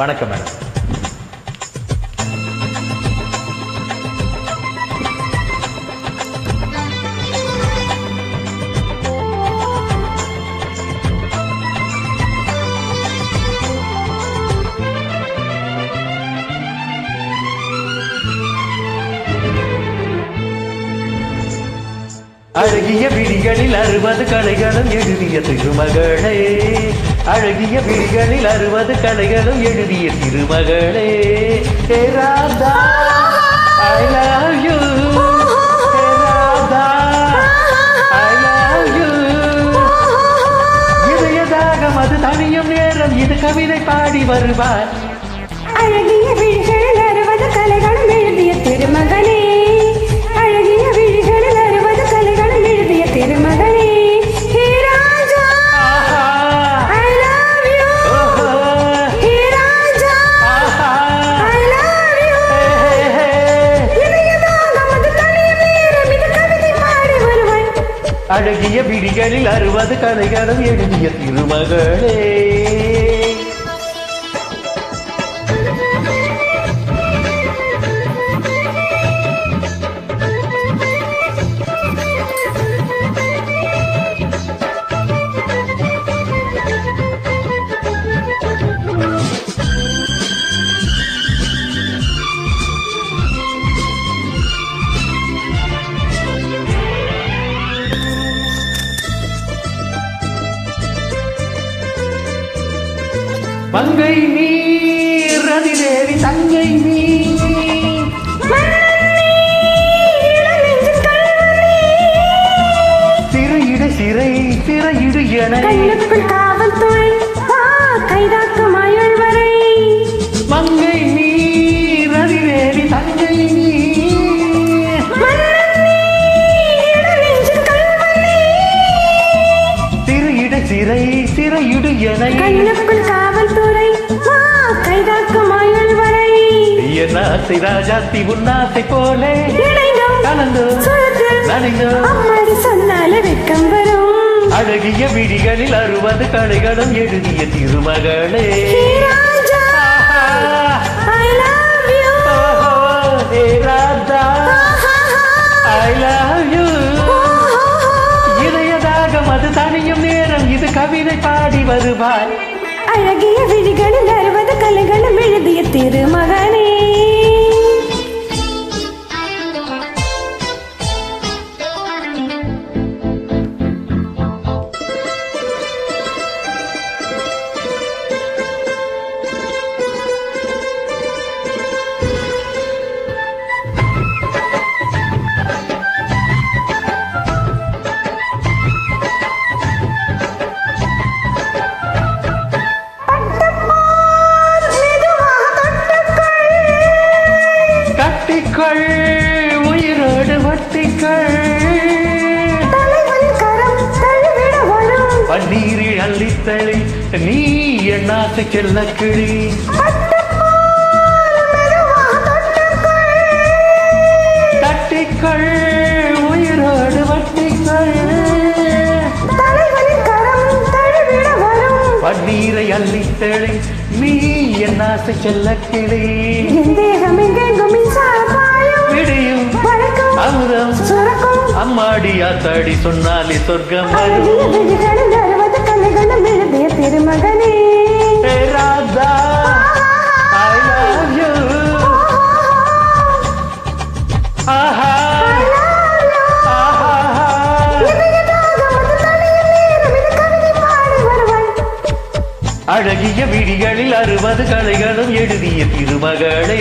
வணக்கம் மேடம். அழகிய விழிகளில் அறுபது கலைகளும் எழுதிய திருமகளே. அழகிய விழிகளில் அறுபது கலைகளும் எழுதிய திருமகளே. Radha I love you Radha I love you இதயதாகம் அது தனியும் நேரம். இது கவிதை பாடி வருவார். அழகிய விழிகளில் அறுபது கலைகளும் எழுதிய அழகிய விழிகளில் அறுபது கதைகளும் எழுதிய திருமகளே. மங்கை நீர் ரதிதேவி தங்கை நீ சிறையிடு சிறை சிறையிடு என. காவல்துறை வா கைதாக்கும் ஆயுள் வரை. மங்கை நீர் ரதிதேவி தங்கை நீ சிறையிடு சிறை சிறையிடு என. கண்ணுக்குள் என் ஆசை ராஜாத்தி உன்னாசை போலே. நனைந்தோம் அம்மாடி சொன்னால வெட்கம் வரும். அழகிய விழிகளில் அறுபது கலைகளும் எழுதிய திருமகளே. தனியும் நேரம் இது கவிதை பாடி வருவார் அழகிய விழிகளில் அறுபது கலைகளும் எழுதிய திருமகனே உயிரோடு தலைவன் கரம் தழுவிட வரும் பன்னீரில் அள்ளித்தளி நீ என் ஆசை செல்ல கிளி. தட்டிக்கள் உயிரோடு வட்டிக்கள் பன்னீரை அள்ளித்தளி நீ என் ஆசை செல்ல கிளி தேகம் எங்கெங்கும் விடியும். அமுதம். அம்மாடி ஆத்தாடி சொன்னாலே சொர்க்கம் திருமகனே. ராதா அழகிய விழிகளில் அறுபது கலைகளும் எழுதிய திருமகளே.